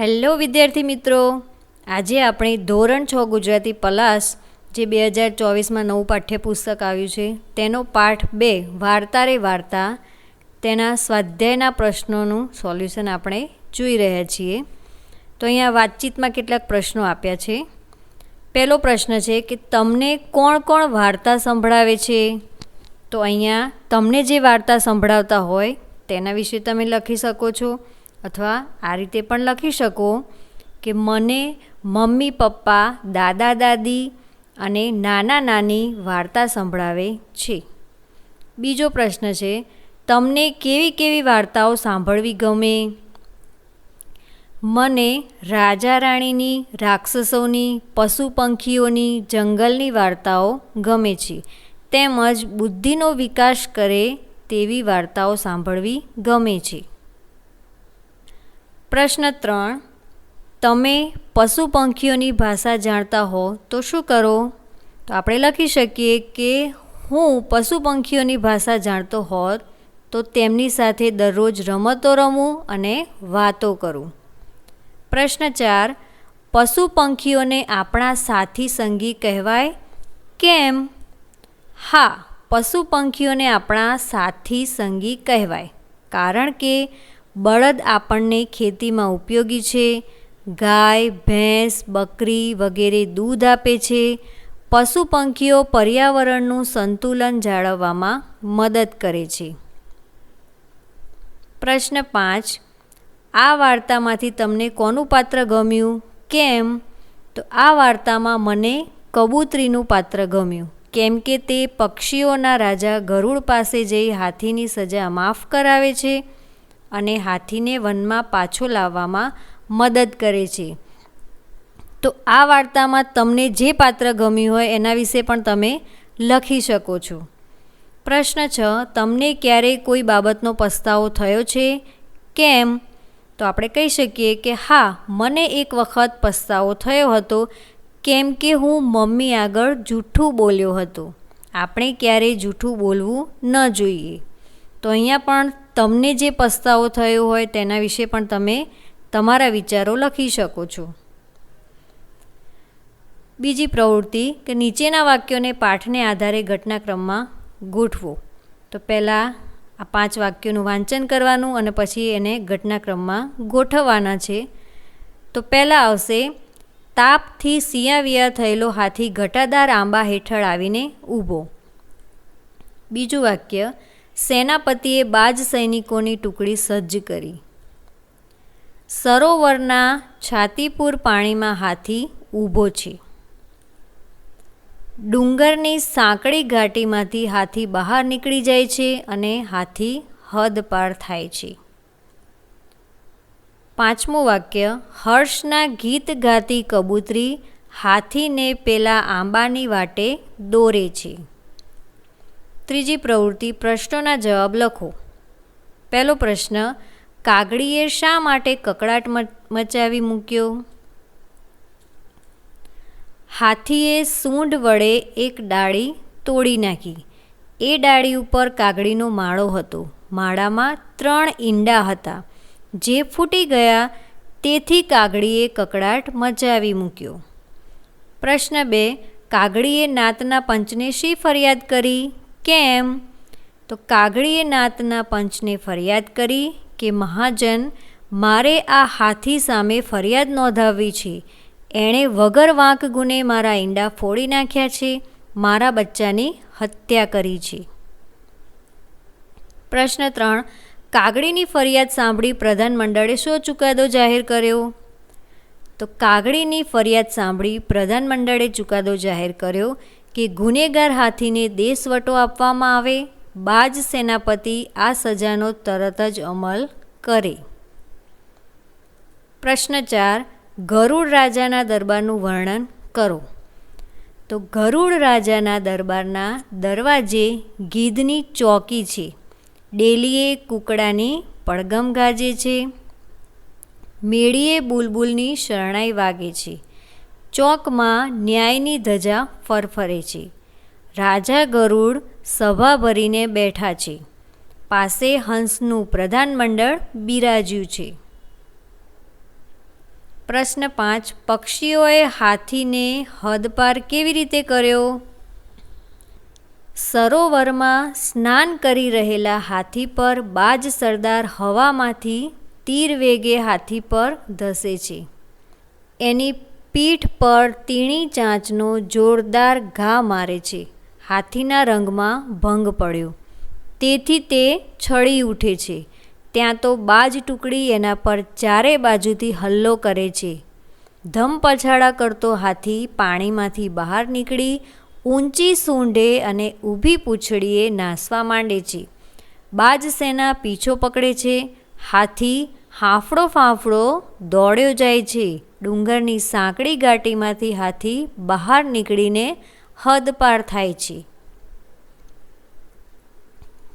Hello વિદ્યાર્થી મિત્રો. આજે આપણે ધોરણ છ ગુજરાતી પલાસ, જે બે હજાર ચોવીસમાં નવું પાઠ્યપુસ્તક આવ્યું છે, તેનો પાઠ બે, વાર્તા રે વાર્તા, તેના સ્વાધ્યાયના પ્રશ્નોનું સોલ્યુશન આપણે જોઈ રહ્યા છીએ. તો અહીંયા વાતચીતમાં કેટલાક પ્રશ્નો આપ્યા છે. પહેલો પ્રશ્ન છે કે તમને કોણ કોણ વાર્તા સંભળાવે છે? તો અહીંયા તમને જે વાર્તા સંભળાવતા હોય તેના વિશે તમે લખી શકો છો. અથવા આ રીતે પણ લખી શકો કે મને મમ્મી, પપ્પા, દાદા, દાદી અને નાના, નાની વાર્તા સંભળાવે છે. બીજો પ્રશ્ન છે, તમને કેવી કેવી વાર્તાઓ સાંભળવી ગમે? મને રાજા રાણીની, રાક્ષસોની, પશુ પંખીઓની, જંગલની વાર્તાઓ ગમે છે. તેમજ બુદ્ધિનો વિકાસ કરે તેવી વાર્તાઓ સાંભળવી ગમે છે. પ્રશ્ન ત્રણ, તમે પશુ પંખીઓની ભાષા જાણતા હો તો શું કરો? તો આપણે લખી શકીએ કે હું પશુ પંખીઓની ભાષા જાણતો હોત તો તેમની સાથે દરરોજ રમતો રમું અને વાતો કરું. પ્રશ્ન ચાર પશુ પંખીઓને આપણા સાથી સંગી કહેવાય કેમ? હા પશુ પંખીઓને આપણા સાથી સંગી કહેવાય. કારણ કે બળદ આપણને ખેતીમાં ઉપયોગી છે, ગાય, ભેંસ, બકરી વગેરે દૂધ આપે છે. પશુ પંખીઓ પર્યાવરણનું સંતુલન જાળવવામાં મદદ કરે છે. પ્રશ્ન પાંચ. આ વાર્તામાંથી તમને કોનું પાત્ર ગમ્યું? કેમ? તો આ વાર્તામાં મને કબૂતરીનું પાત્ર ગમ્યું. કેમ કે તે પક્ષીઓના રાજા ગરુડ પાસે જઈ હાથીની સજા માફ કરાવે છે. અને હાથીને વનમાં પાછો લાવવામાં મદદ કરે છે. તો આ વાર્તામાં તમને જે પાત્ર ગમ્યું હોય એના વિશે પણ તમે લખી શકો છો. પ્રશ્ન છ, તમને ક્યારેય કોઈ બાબતનો પસ્તાવો થયો છે? કેમ? તો આપણે કહી શકીએ કે હા, મને એક વખત પસ્તાવો થયો હતો, કેમ કે હું મમ્મી આગળ જૂઠું બોલ્યો હતો. આપણે ક્યારેય જૂઠું બોલવું ન જોઈએ. તો અહીંયા પણ તમને જે પસ્તાવો થયો હોય તેના વિશે પણ તમે તમારા વિચારો લખી શકો છો. બીજી પ્રવૃત્તિ કે નીચેના વાક્યોને પાઠને આધારે ઘટનાક્રમમાં ગોઠવો. તો પહેલાં આ પાંચ વાક્યોનું વાંચન કરવાનું અને પછી એને ઘટનાક્રમમાં ગોઠવવાના છે. તો પહેલાં આવશે, તાપથી સિયાવિયા થયેલો હાથી ઘટાદાર આંબા હેઠળ આવીને ઊભો. બીજું વાક્ય સેનાપતિએ બાજ સૈનિકોની ટુકડી સજ્જ કરી. સરોવરના છાતીપુર પાણીમાં હાથી ઊભો છે. ડુંગરની સાંકડી ઘાટીમાંથી હાથી બહાર નીકળી જાય છે અને હાથી હદપાર થાય છે. પાંચમું વાક્ય, હર્ષના ગીત ગાતી કબૂતરી હાથીને પેલા આંબાની વાટે દોરે છે. ત્રીજી પ્રવૃત્તિ પ્રશ્નોના જવાબ લખો. પહેલો પ્રશ્ન, કાગડીએ શા માટે કકડાટ મચાવી મૂક્યો? હાથીએ સૂંઢ વડે એક ડાળી તોડી નાખી. એ ડાળી ઉપર કાગડીનો માળો હતો. માળામાં ત્રણ ઈંડા હતા. જે ફૂટી ગયા, તેથી કાગડીએ કકડાટ મચાવી મૂક્યો. પ્રશ્ન બે, કાગડીએ નાતના પંચને શી ફરિયાદ કરી? કેમ? તો કાગડીએ નાતના પંચને ફરિયાદ કરી કે, મહાજન, મારે આ હાથી સામે ફરિયાદ નોંધાવવી છે. એણે વગર વાંક ગુને મારા ઈંડા ફોડી નાખ્યા છે. મારા બચ્ચાની હત્યા કરી છે. પ્રશ્ન ત્રણ. કાગડીની ફરિયાદ સાંભળી પ્રધાનમંડળે શો ચુકાદો જાહેર કર્યો? તો કાગડીની ફરિયાદ સાંભળી પ્રધાનમંડળે ચુકાદો જાહેર કર્યો કે ગુનેગાર હાથીને દેશવટો આપવામાં આવે, બાજ સેનાપતિ આ સજાનો તરત જ અમલ કરે. પ્રશ્ન ચાર, ગરુડ રાજાના દરબારનું વર્ણન કરો. તો ગરુડ રાજાના દરબારના દરવાજે ગીધની ચોકી છે. ડેલીએ કુકડાની પડગમ ગાજે છે. મેળીએ બુલબુલની શરણાઈ વાગે છે. ચોકમાં ન્યાયની ધજા ફરફરે છે. રાજા ગરુડ સભા ભરીને બેઠા છે. પાસે હંસનું પ્રધાનમંડળ બિરાજ્યું છે. પ્રશ્ન પાંચ, પક્ષીઓએ હાથીને હદપાર કેવી રીતે કર્યો? સરોવરમાં સ્નાન કરી રહેલા હાથી પર બાજ સરદાર હવામાંથી તીર વેગે હાથી પર ધસે છે. એની પીઠ પર તીણી ચાંચનો જોરદાર ઘા મારે છે. હાથીના રંગમાં ભંગ પડ્યો. તેથી તે છળી ઉઠે છે. ત્યાં તો બાજ ટુકડી એના પર ચારે બાજુથી હલ્લો કરે છે. ધમ પછાડા કરતો હાથી પાણીમાંથી બહાર નીકળી ઊંચી સૂંઢે અને ઊભી પૂંછડીએ નાસવા માંડે છે. બાજ સેના પીછો પકડે છે. હાથી હાંફળો ફાંફળો દોડ્યો જાય છે. ડુંગરની સાંકડી ઘાટીમાંથી હાથી બહાર નીકળીને હદપાર થાય છે.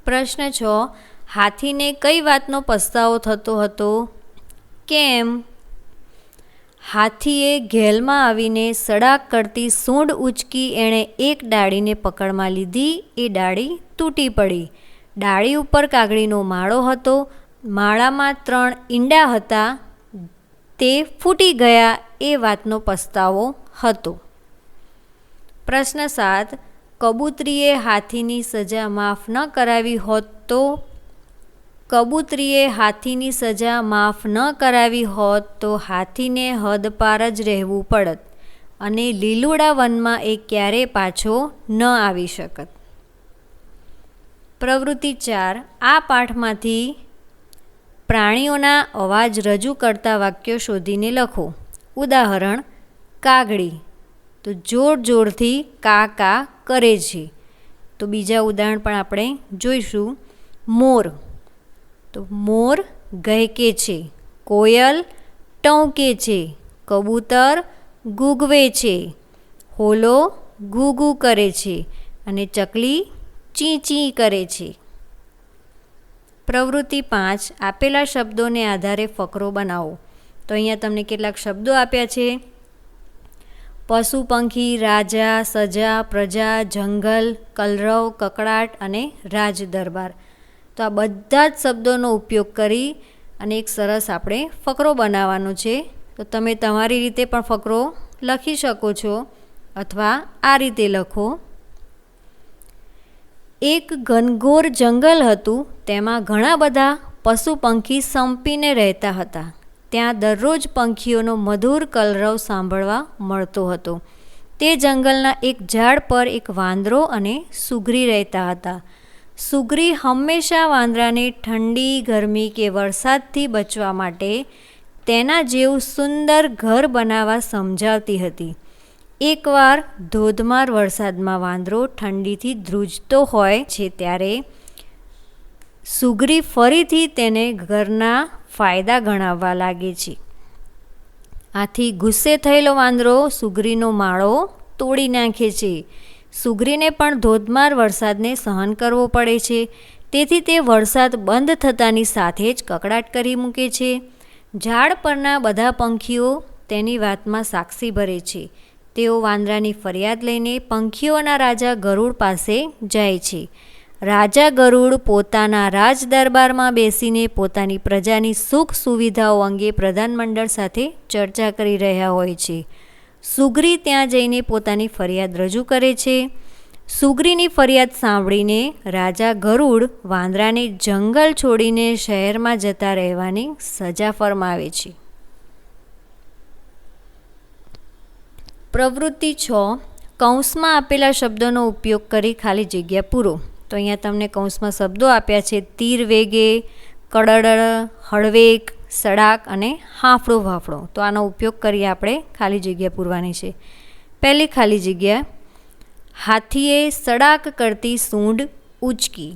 પ્રશ્ન છ, હાથીને કઈ વાતનો પસ્તાવો થતો હતો? કેમ? હાથીએ ઘેલમાં આવીને સડાક કરતી સૂંઢ ઉચકી એણે એક ડાળીને પકડમાં લીધી, એ ડાળી તૂટી પડી. ડાળી ઉપર કાગડીનો માળો હતો, માળામાં ત્રણ ઈંડા હતા તે ફૂટી ગયા એ વાતનો પસ્તાવો હતો. પ્રશ્ન સાત, કબૂતરીએ હાથીની સજા માફ ન કરાવી હોત તો? કબૂતરીએ હાથીની સજા માફ ન કરાવી હોત તો હાથીને હદપાર જ રહેવું પડત અને લીલુડા વનમાં એ ક્યારેય પાછો ન આવી શકત. પ્રવૃત્તિ ચાર, આ પાઠમાંથી પ્રાણીઓના અવાજ રજૂ કરતા વાક્યો શોધીને લખો. ઉદાહરણ, કાગડી. તો જોર જોરથી કા કા કરે છે. તો બીજા ઉદાહરણ પણ આપણે જોઈશું. મોર. તો મોર ગહેકે છે. કોયલ ટૌકે છે. કબૂતર ગૂગવે છે. હોલો ગુગુ કરે છે. અને ચકલી ચીં ચી કરે છે. પ્રવૃત્તિ પાંચ, આપેલા શબ્દોને આધારે ફકરો બનાવો. તો અહીંયા તમને કેટલાક શબ્દો આપ્યા છે. પશુ, પંખી, રાજા, સજા, પ્રજા, જંગલ, કલરવ, કકડાટ અને રાજ દરબાર તો આ બધા જ શબ્દોનો ઉપયોગ કરી અને એક સરસ આપણે ફકરો બનાવવાનો છે. તો તમે તમારી રીતે પણ ફકરો લખી શકો છો અથવા આ રીતે લખો. એક ઘનઘોર જંગલ હતું. તેમાં ઘણા બધા પશુ પંખી સંપીને રહેતા હતા. ત્યાં દરરોજ પંખીઓનો મધુર કલરવ સાંભળવા મળતો હતો. તે જંગલના એક ઝાડ પર એક વાંદરો અને સુગરી રહેતા હતા. સુગરી હંમેશા વાંદરાને ઠંડી, ગરમી કે વરસાદથી બચવા માટે તેના જેવું સુંદર ઘર બનાવવા સમજાવતી હતી. એકવાર ધોધમાર વરસાદમાં વાંદરો ઠંડીથી ધ્રુજતો હોય છે ત્યારે સુગરી ફરીથી તેને ઘરના ફાયદા ગણાવવા લાગે છે. આથી ગુસ્સે થયેલો વાંદરો સુગરીનો માળો તોડી નાખે છે. સુગ્રીને પણ ધોધમાર વરસાદને સહન કરવો પડે છે. તેથી તે વરસાદ બંધ થતાની સાથે જ કકડાટ કરી મૂકે છે. ઝાડ પરના બધા પંખીઓ તેની વાતમાં સાક્ષી ભરે છે. તેઓ વાંદરાની ફરિયાદ લઈને પંખીઓના રાજા ગરુડ પાસે જાય છે. રાજા ગરુડ પોતાના રાજદરબારમાં બેસીને પોતાની પ્રજાની સુખ સુવિધાઓ અંગે પ્રધાનમંડળ સાથે ચર્ચા કરી રહ્યા હોય છે. સુગ્રી ત્યાં જઈને પોતાની ફરિયાદ રજૂ કરે છે. સુગ્રીની ફરિયાદ સાંભળીને રાજા ગરુડ વાંદરાને જંગલ છોડીને શહેરમાં જતા રહેવાની સજા ફરમાવે છે. પ્રવૃત્તિ છ. કૌંસમાં આપેલા શબ્દોનો ઉપયોગ કરી ખાલી જગ્યા પૂરો. તો અહીંયા તમને કૌંસમાં શબ્દો આપ્યા છે, તીર વેગે કડડ હળવેક, સડાક અને હાંફળો ફાફડો તો આનો ઉપયોગ કરીએ આપણે ખાલી જગ્યા પૂરવાની છે. પહેલી ખાલી જગ્યા, હાથીએ સડાક કરતી સૂંઢ ઉચકી.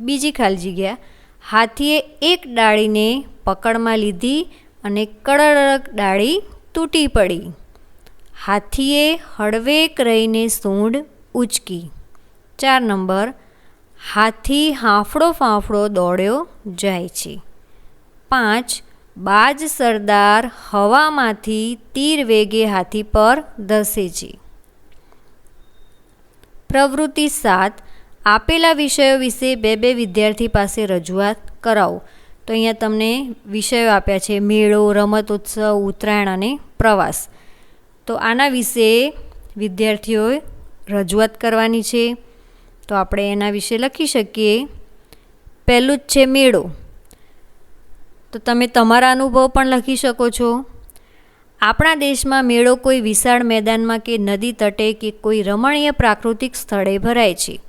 બીજી ખાલી જગ્યા, હાથીએ એક ડાળીને પકડમાં લીધી અને કડડક ડાળી તૂટી પડી. હાથીએ હળવેક રહીને સૂંઢ ઉચકી. ચાર નંબર હાથી હાંફળો ફાંફળો દોડ્યો જાય છે. પાંચ, બાજ સરદાર હવામાંથી તીર વેગે હાથી પર ધસે છે. પ્રવૃત્તિ સાત, આપેલા વિષયો વિશે બે બે વિદ્યાર્થી પાસે રજૂઆત કરાવો. તો અહીંયા તમને વિષયો આપ્યા છે, મેળો રમતોત્સવ ઉત્તરાયણ અને પ્રવાસ. તો આના વિશે વિદ્યાર્થીઓએ રજૂઆત કરવાની છે. તો આપણે એના વિશે લખી શકીએ. પહેલું જ છે મેળો. તો તમે તમારા અનુભવ પણ લખી શકો છો. આપણા દેશમાં મેળો કોઈ વિશાળ મેદાનમાં કે નદી તટે કે કોઈ રમણીય પ્રાકૃતિક સ્થળે ભરાય છે.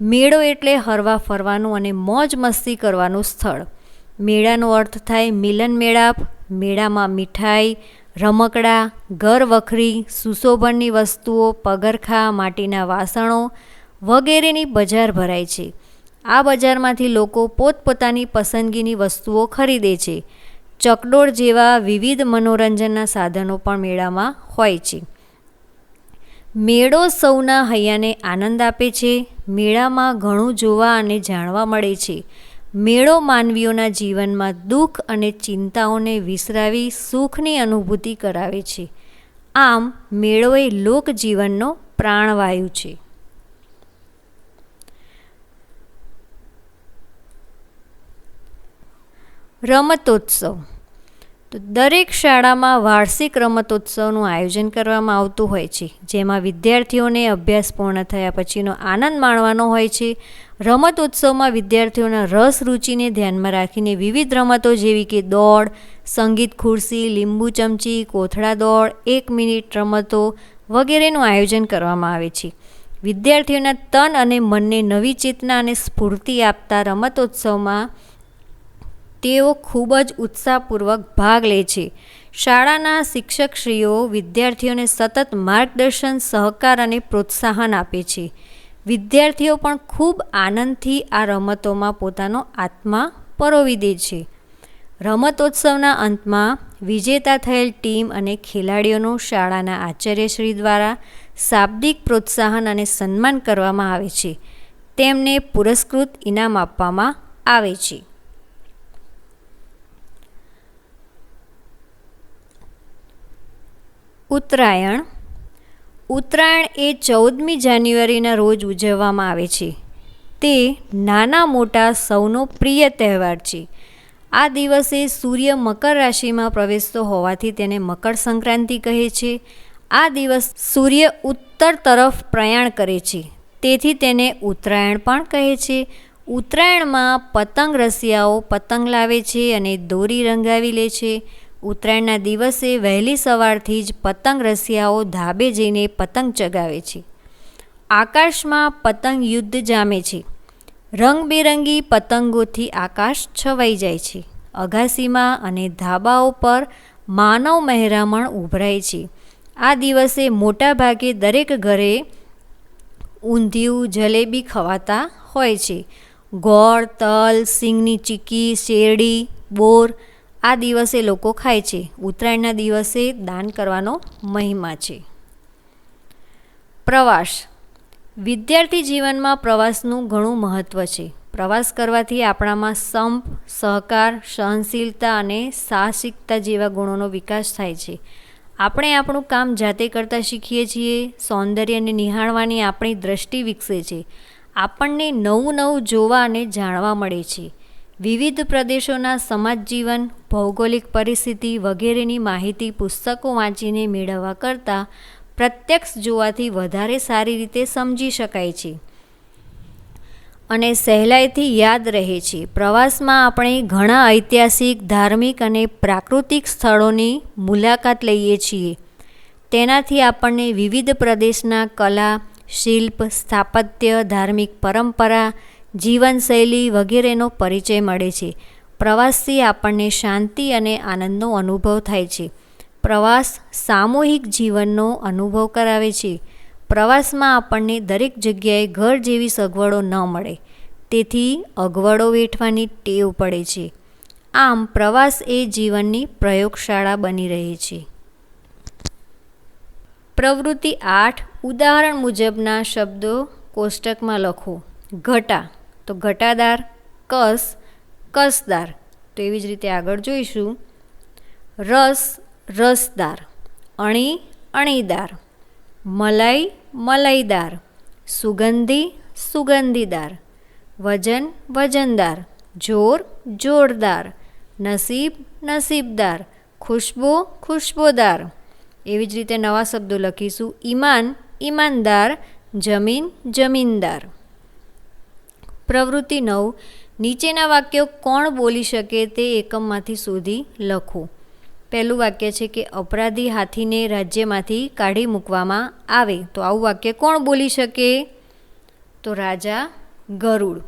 મેળો એટલે હરવા ફરવાનું અને મોજ મસ્તી કરવાનું સ્થળ. મેળાનો અર્થ થાય મિલન મેળાપ, મેળામાં મીઠાઈ, રમકડા, ઘર વખરી, સુશોભનની વસ્તુઓ, પગરખા, માટીના વાસણો વગેરેની બજાર ભરાય છે. આ બજારમાંથી લોકો પોતપોતાની પસંદગીની વસ્તુઓ ખરીદે છે. ચકડોળ જેવા વિવિધ મનોરંજનના સાધનો પણ મેળામાં હોય છે. મેળો સૌના હૈયાને આનંદ આપે છે. મેળામાં ઘણું જોવા અને જાણવા મળે છે. મેળો માનવીઓના જીવનમાં દુઃખ અને ચિંતાઓને વિસરાવી સુખની અનુભૂતિ કરાવે છે. આમ, મેળો એ લોકજીવનનો પ્રાણવાયુ છે. રમતોત્સવ. તો દરેક શાળામાં વાર્ષિક રમતોત્સવનું આયોજન કરવામાં આવતું હોય છે, જેમાં વિદ્યાર્થીઓને અભ્યાસ પૂર્ણ થયા પછીનો આનંદ માણવાનો હોય છે. રમતોત્સવમાં વિદ્યાર્થીઓના રસ રુચિને ધ્યાનમાં રાખીને વિવિધ રમતો જેવી કે દોડ, સંગીત ખુરશી, લીંબુ ચમચી, કોથળા દોડ, એક મિનિટ રમતો વગેરેનું આયોજન કરવામાં આવે છે. વિદ્યાર્થીઓના તન અને મનને નવી ચેતના અને સ્ફૂર્તિ આપતા રમતોત્સવમાં તેઓ ખૂબ જ ઉત્સાહપૂર્વક ભાગ લે છે. શાળાના શિક્ષકશ્રીઓ વિદ્યાર્થીઓને સતત માર્ગદર્શન, સહકાર અને પ્રોત્સાહન આપે છે. વિદ્યાર્થીઓ પણ ખૂબ આનંદથી આ રમતોમાં પોતાનો આત્મા પરોવી દે છે. રમતોત્સવના અંતમાં વિજેતા થયેલ ટીમ અને ખેલાડીઓનું શાળાના આચાર્યશ્રી દ્વારા શાબ્દિક પ્રોત્સાહન અને સન્માન કરવામાં આવે છે. તેમને પુરસ્કૃત ઇનામ આપવામાં આવે છે. ઉત્તરાયણ. ઉત્તરાયણ એ ચૌદમી જાન્યુઆરીના રોજ ઉજવવામાં આવે છે. તે નાના મોટા સૌનો પ્રિય તહેવાર છે. આ દિવસે સૂર્ય મકર રાશિમાં પ્રવેશતો હોવાથી તેને મકર સંક્રાંતિ કહે છે. આ દિવસ સૂર્ય ઉત્તર તરફ પ્રયાણ કરે છે. તેથી તેને ઉત્તરાયણ પણ કહે છે. ઉત્તરાયણમાં પતંગ રસિયાઓ પતંગ લાવે છે અને દોરી રંગાવી લે છે. ઉત્તરાયણના દિવસે વહેલી સવારથી જ પતંગ રસિયાઓ ધાબે જઈને પતંગ ચગાવે છે. આકાશમાં પતંગ યુદ્ધ જામે છે. રંગબેરંગી પતંગોથી આકાશ છવાઈ જાય છે. અગાસીમાં અને ધાબાઓ પર માનવ મહેરામણ ઉભરાય છે. આ દિવસે મોટાભાગે દરેક ઘરે ઊંધિયું, જલેબી ખવાતા હોય છે. ગોળ, તલ, સિંગની ચીકી, શેરડી, બોર આ દિવસે લોકો ખાય છે. ઉત્તરાયણના દિવસે દાન કરવાનો મહિમા છે. પ્રવાસ. વિદ્યાર્થી જીવનમાં પ્રવાસનું ઘણું મહત્ત્વ છે. પ્રવાસ કરવાથી આપણામાં સંપ, સહકાર, સહનશીલતા અને સાહસિકતા જેવા ગુણોનો વિકાસ થાય છે. આપણે આપણું કામ જાતે કરતાં શીખીએ છીએ, સૌંદર્યને નિહાળવાની આપણી દ્રષ્ટિ વિકસે છે. આપણને નવું નવું જોવા અને જાણવા મળે છે. વિવિધ પ્રદેશોના સમાજ જીવન ભૌગોલિક પરિસ્થિતિ વગેરેની માહિતી પુસ્તકો વાંચીને મેળવવા કરતાં પ્રત્યક્ષ જોવાથી વધારે સારી રીતે સમજી શકાય છે. અને સહેલાઈથી યાદ રહે છે. પ્રવાસમાં આપણે ઘણા ઐતિહાસિક, ધાર્મિક અને પ્રાકૃતિક સ્થળોની મુલાકાત લઈએ છીએ. તેનાથી આપણને વિવિધ પ્રદેશના કલા, શિલ્પ, સ્થાપત્ય, ધાર્મિક પરંપરા, જીવનશૈલી વગેરેનો પરિચય મળે છે. પ્રવાસથી આપણને શાંતિ અને આનંદનો અનુભવ થાય છે. પ્રવાસ સામૂહિક જીવનનો અનુભવ કરાવે છે. પ્રવાસમાં આપણને દરેક જગ્યાએ ઘર જેવી સગવડો ન મળે, તેથી અગવડો વેઠવાની ટેવ પડે છે. આમ પ્રવાસ એ જીવનની પ્રયોગશાળા બની રહે છે. પ્રવૃત્તિ આઠ, ઉદાહરણ મુજબના શબ્દો કોષ્ટકમાં લખો. ઘટા, તો ઘટાદાર, કસ કસદાર. તો એવી જ રીતે આગળ જોઈશું. રસ, રસદાર. અણી, અણીદાર. મલાઈ, મલાઈદાર. સુગંધી, સુગંધીદાર. વજન, વજનદાર. જોર, જોરદાર. નસીબ, નસીબદાર. ખુશ્બો, ખુશ્બોદાર. એવી જ રીતે નવા શબ્દો લખીશું. ઈમાન, ઈમાનદાર. જમીન, જમીનદાર. પ્રવૃત્તિ નવ. નીચેના વાક્યો કોણ બોલી શકે તે એકમમાંથી શોધી લખો. પહેલું વાક્ય છે કે અપરાધી હાથીને રાજ્યમાંથી કાઢી મૂકવામાં આવે. તો આવું વાક્ય કોણ બોલી શકે? તો રાજા ગરુડ.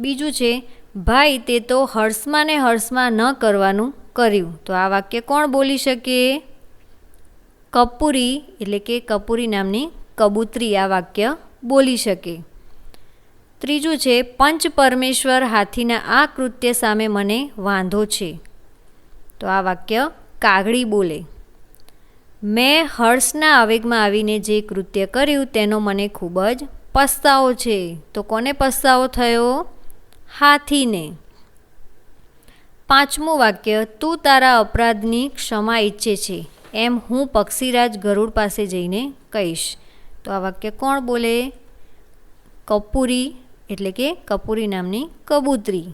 બીજું છે, ભાઈ, તે તો હર્ષમાં ને હર્ષમાં ન કરવાનું કર્યું. તો આ વાક્ય કોણ બોલી શકે? કપૂરી, એટલે કે કપૂરી નામની કબૂતરી આ વાક્ય બોલી શકે. ત્રીજું છે, પંચ પરમેશ્વર હાથીના આ કૃત્ય સામે મને વાંધો છે. તો આ વાક્ય કાગડી બોલે. મેં હર્ષના આવેગમાં આવીને જે કૃત્ય કર્યું તેનો મને ખૂબ જ પસ્તાવો છે. તો કોને પસ્તાવો થયો? હાથીને. પાંચમું વાક્ય, તું તારા અપરાધની ક્ષમા ઈચ્છે છે, એમ હું પક્ષીરાજ ગરુડ પાસે જઈને કહીશ. તો આ વાક્ય કોણ બોલે? કપૂરી એટલે કે કપૂરી નામની કબૂતરી.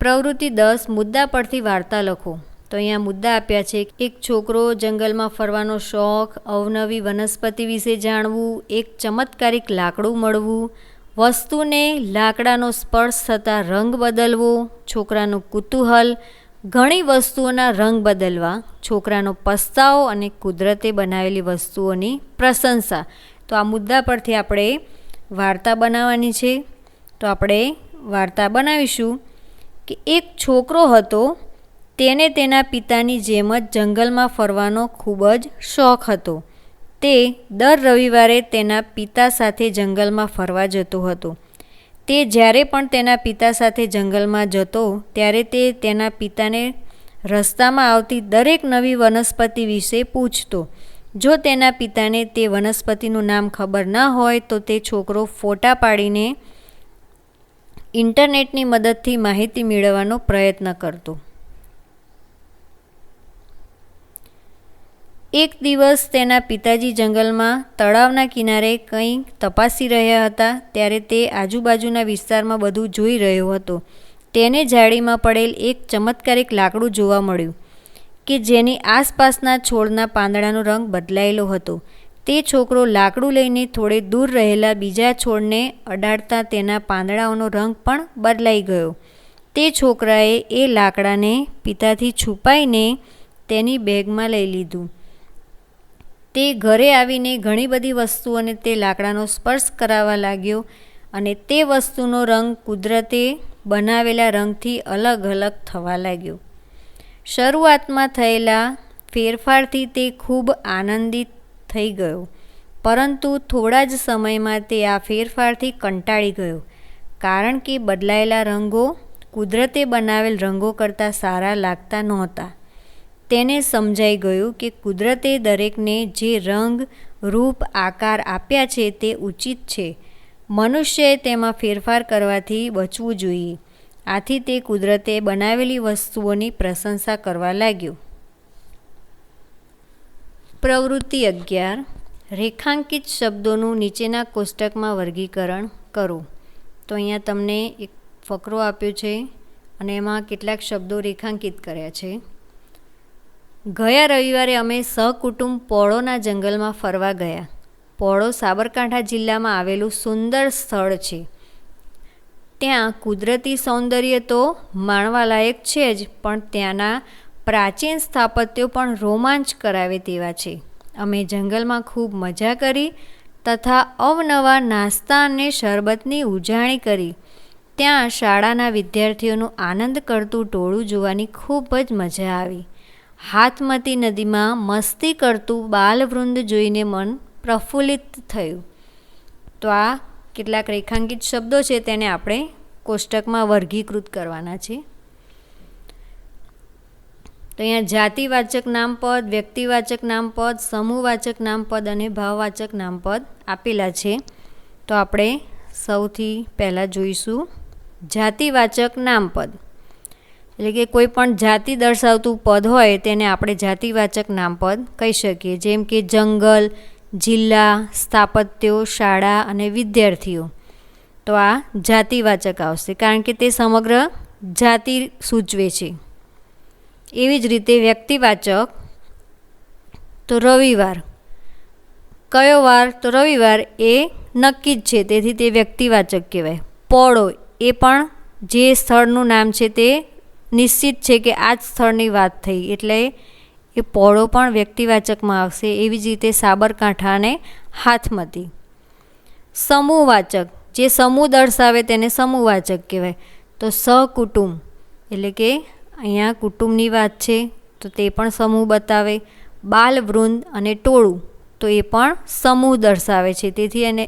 પ્રવૃત્તિ દસ, મુદ્દા પરથી વાર્તા લખો. તો અહીંયા મુદ્દા આપ્યા છે, એક છોકરો જંગલમાં ફરવાનો શોખ, અવનવી વનસ્પતિ વિશે જાણવું, એક ચમત્કારિક લાકડું મળવું, વસ્તુને લાકડાનો સ્પર્શ થતાં રંગ બદલવો, છોકરાનું કુતૂહલ, ઘણી વસ્તુઓના રંગ બદલવા, છોકરાનો પસ્તાવો અને કુદરતે બનાવેલી વસ્તુઓની પ્રશંસા. તો આ મુદ્દા પરથી આપણે વાર્તા બનાવવાની છે. તો આપણે વાર્તા બનાવીશું કે એક છોકરો હતો, તેને તેના પિતાની જેમ જ જંગલમાં ફરવાનો ખૂબ જ શોખ હતો. તે દર રવિવારે તેના પિતા સાથે જંગલમાં ફરવા જતો હતો. તે જ્યારે પણ તેના પિતા સાથે જંગલમાં જતો, ત્યારે તે તેના પિતાને રસ્તામાં આવતી દરેક નવી વનસ્પતિ વિશે પૂછતો. જો તેના પિતાને તે વનસ્પતિનું નામ ખબર ન હોય તો તે છોકરો ફોટા પાડીને ઇન્ટરનેટની મદદથી માહિતી મેળવવાનો પ્રયત્ન કરતો. એક દિવસ તેના પિતાજી જંગલમાં તળાવના કિનારે કંઈ તપાસી રહ્યા હતા, ત્યારે તે આજુબાજુના વિસ્તારમાં બધું જોઈ રહ્યો હતો. તેને જાળીમાં પડેલ એક ચમત્કારિક લાકડું જોવા મળ્યું. કે જેની આસપાસના છોડના પાંદડાનો રંગ બદલાયેલો હતો. તે છોકરો લાકડું લઈને થોડે દૂર રહેલા બીજા છોડને અડાડતા તેના પાંદડાઓનો રંગ પણ બદલાઈ ગયો. તે છોકરાએ એ લાકડાને પિતાથી છુપાઈને તેની બેગમાં લઈ લીધું. તે ઘરે આવીને ઘણી બધી વસ્તુઓને તે લાકડાનો સ્પર્શ કરાવવા લાગ્યો અને તે વસ્તુનો રંગ કુદરતે બનાવેલા રંગથી અલગ અલગ થવા લાગ્યો. શરૂઆતમાં થયેલા ફેરફારથી તે ખૂબ આનંદિત થઈ ગયો, પરંતુ થોડા જ સમયમાં તે આ ફેરફારથી કંટાળી ગયો, કારણ કે બદલાયેલા રંગો કુદરતે બનાવેલ રંગો કરતાં સારા લાગતા નહોતા. તેને સમજાઈ ગયું કે કુદરતે દરેકને જે રંગ, રૂપ, આકાર આપ્યા છે તે ઉચિત છે. મનુષ્યએ તેમાં ફેરફાર કરવાથી બચવું જોઈએ. આથી તે કુદરતે બનાવેલી વસ્તુઓની પ્રશંસા કરવા લાગ્યો. પ્રવૃત્તિ અગિયાર. રેખાંકિત શબ્દોનું નીચેના કોષ્ટકમાં વર્ગીકરણ કરો. તો અહીંયા તમને એક ફકરો આપ્યો છે અને એમાં કેટલાક શબ્દો રેખાંકિત કર્યા છે. ગયા રવિવારે અમે સહકુટુંબ પોળોના જંગલમાં ફરવા ગયા. પોળો સાબરકાંઠા જિલ્લામાં આવેલું સુંદર સ્થળ છે. ત્યાં કુદરતી સૌંદર્ય તો માણવાલાયક છે જ, પણ ત્યાંના પ્રાચીન સ્થાપત્યો પણ રોમાંચ કરાવે તેવા છે. અમે જંગલમાં ખૂબ મજા કરી તથા અવનવા નાસ્તા અને શરબતની ઉજાણી કરી. ત્યાં શાળાના વિદ્યાર્થીઓનું આનંદ કરતું ટોળું જોવાની ખૂબ જ મજા આવી. હાથમતી નદીમાં મસ્તી કરતું બાલવૃંદ જોઈને મન પ્રફુલ્લિત થયું. તો આ કેટલાક રેખાંકિત શબ્દો છે તેને આપણે કોષ્ટકમાં વર્ગીકૃત કરવાના છે. તો અહીંયા જાતિવાચક નામપદ, વ્યક્તિવાચક નામપદ, સમૂહવાચક નામપદ અને ભાવવાચક નામપદ આપેલા છે. તો આપણે સૌથી પહેલાં જોઈશું જાતિવાચક નામપદ. એટલે કે કોઈ પણ જાતિ દર્શાવતું પદ હોય તેને આપણે જાતિવાચક નામપદ કહી શકીએ. જેમ કે જંગલ જિલ્લા, સ્થાપત્યો, શાળા અને વિદ્યાર્થીઓ. તો આ જાતિવાચક આવશે, કારણ કે તે સમગ્ર જાતિ સૂચવે છે. એવી જ રીતે વ્યક્તિવાચક તો રવિવાર. કયો વાર? તો રવિવાર એ નક્કી જ છે, તેથી તે વ્યક્તિવાચક કહેવાય. પોળો એ પણ જે સ્થળનું નામ છે તે નિશ્ચિત છે કે આ જ સ્થળની વાત થઈ, એટલે એ પોળો પણ વ્યક્તિવાચકમાં આવશે એવી જ રીતે સાબરકાંઠા અને હાથમતી. સમૂહવાચક જે સમૂહ દર્શાવે તેને સમૂહવાચક કહેવાય. તો સહકુટુંબ એટલે કે અહીંયા કુટુંબની વાત છે, તો તે પણ સમૂહ બતાવે. બાલવૃંદ અને ટોળું, તો એ પણ સમૂહ દર્શાવે છે. તેથી એને,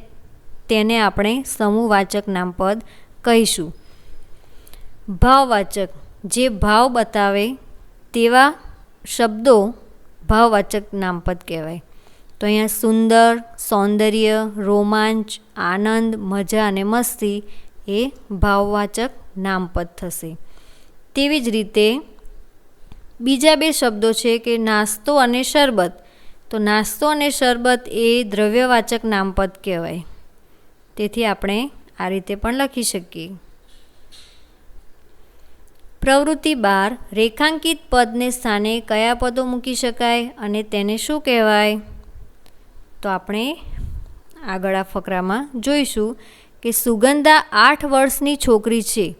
તેને આપણે સમૂહવાચક નામપદ કહીશું. ભાવવાચક, જે ભાવ બતાવે તેવા શબ્દો ભાવવાચક નામપદ કહેવાય. તો અહીંયા સુંદર, સૌંદર્ય, રોમાંચ, આનંદ, મજા અને મસ્તી એ ભાવવાચક નામપદ થશે. તેવી જ રીતે બીજા બે શબ્દો છે કે નાસ્તો અને શરબત. તો નાસ્તો અને શરબત એ દ્રવ્યવાચક નામપદ કહેવાય. તેથી આપણે આ રીતે પણ લખી શકીએ. પ્રવૃત્તિ બાર, રેખાંકિત પદને સ્થાને કયા પદો મૂકી શકાય અને તેને શું કહેવાય? તો આપણે આગળ આ ફકરામાં જોઈશું કે સુગંધા આઠ વર્ષની છોકરી છે.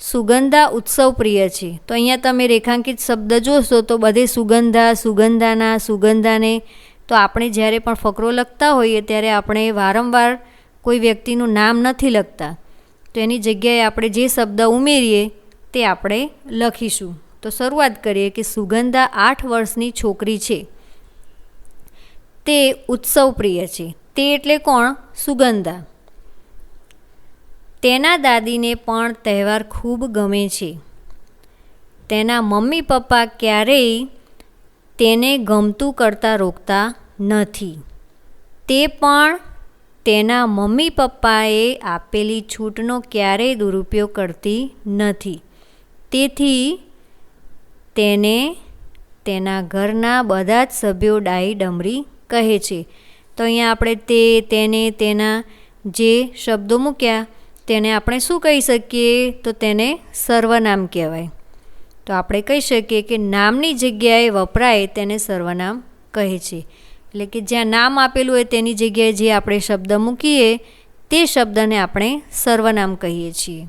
સુગંધા ઉત્સવ પ્રિય છે. તો અહીંયા તમે રેખાંકિત શબ્દ જોશો તો બધે સુગંધા, સુગંધાના, સુગંધાને. તો આપણે જ્યારે પણ ફકરો લખતા હોઈએ ત્યારે આપણે વારંવાર કોઈ વ્યક્તિનું નામ નથી લખતા. તો એની જગ્યાએ આપણે જે શબ્દ ઉમેરીએ તે આપણે લખીશું. તો શરૂઆત કરીએ કે સુગંધા આઠ વર્ષની છોકરી છે. તે ઉત્સવ પ્રિય છે. તે એટલે કોણ? સુગંધા. તેના દાદીને પણ તહેવાર ખૂબ ગમે છે. તેના મમ્મી પપ્પા ક્યારેય તેને ગમતું કરતાં રોકતા નથી. તે પણ તેના મમ્મી પપ્પાએ આપેલી છૂટનો ક્યારેય દુરુપયોગ કરતી નથી. તેથી તેને તેના ઘરના બધા જ સભ્યો ડાઈ ડમરી કહે છે. તો અહીંયા આપણે તે, તેને, તેના જે શબ્દો મૂક્યા, તેને આપણે શું કહી શકીએ? તો તેને સર્વનામ કહેવાય. તો આપણે કહી શકીએ કે નામની જગ્યાએ વપરાય તેને સર્વનામ કહે છે. એટલે કે જ્યાં નામ આપેલું હોય તેની જગ્યાએ જે આપણે શબ્દ મૂકીએ, તે શબ્દને આપણે સર્વનામ કહીએ છીએ.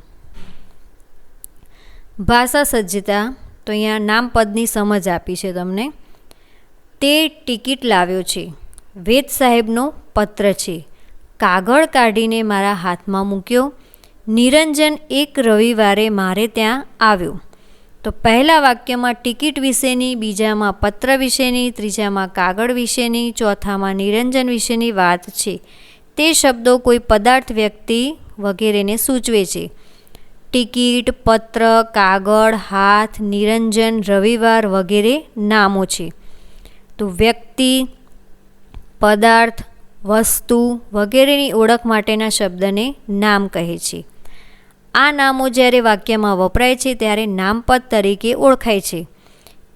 ભાષા સજ્જતા, તો અહીંયા નામપદની સમજ આપી છે તમને. તે ટિકિટ લાવ્યો છે. વેદ સાહેબનો પત્ર છે. કાગળ કાઢીને મારા હાથમાં મૂક્યો. નિરંજન એક રવિવારે મારે ત્યાં આવ્યો. તો પહેલા વાક્યમાં ટિકિટ વિશેની, બીજામાં પત્ર વિશેની, ત્રીજામાં કાગળ વિશેની, ચોથામાં નિરંજન વિશેની વાત છે. તે શબ્દો કોઈ પદાર્થ, વ્યક્તિ વગેરેને સૂચવે છે. ટિકિટ, પત્ર, કાગળ, હાથ, નિરંજન, રવિવાર વગેરે નામો છે. તો વ્યક્તિ, પદાર્થ, વસ્તુ વગેરેની ઓળખ માટેના શબ્દને નામ કહે છે. આ નામો જ્યારે વાક્યમાં વપરાય છે ત્યારે નામપદ તરીકે ઓળખાય છે.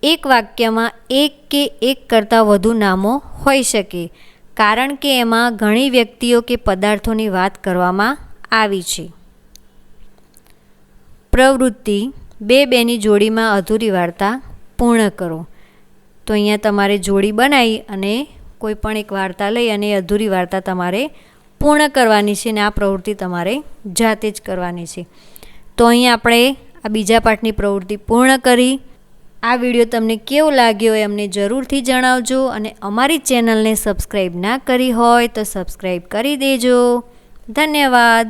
એક વાક્યમાં એક કે એક કરતાં વધુ નામો હોઈ શકે, કારણ કે એમાં ઘણી વ્યક્તિઓ કે પદાર્થોની વાત કરવામાં આવી છે. પ્રવૃત્તિ બે બેની જોડીમાં અધૂરી વાર્તા પૂર્ણ કરો. તો અહીંયા તમારે જોડી બનાવી અને કોઈ પણ એક વાર્તા લઈ અને અધૂરી વાર્તા તમારે પૂર્ણ કરવાની છે અને આ પ્રવૃત્તિ તમારે જાતે જ કરવાની છે. તો અહીં આપણે આ બીજા પાઠની પ્રવૃત્તિ પૂર્ણ કરી. આ વીડિયો તમને કેવો લાગ્યો એ અમને જરૂરથી જણાવજો અને અમારી ચેનલને સબસ્ક્રાઈબ ના કરી હોય તો સબસ્ક્રાઈબ કરી દેજો. ધન્યવાદ.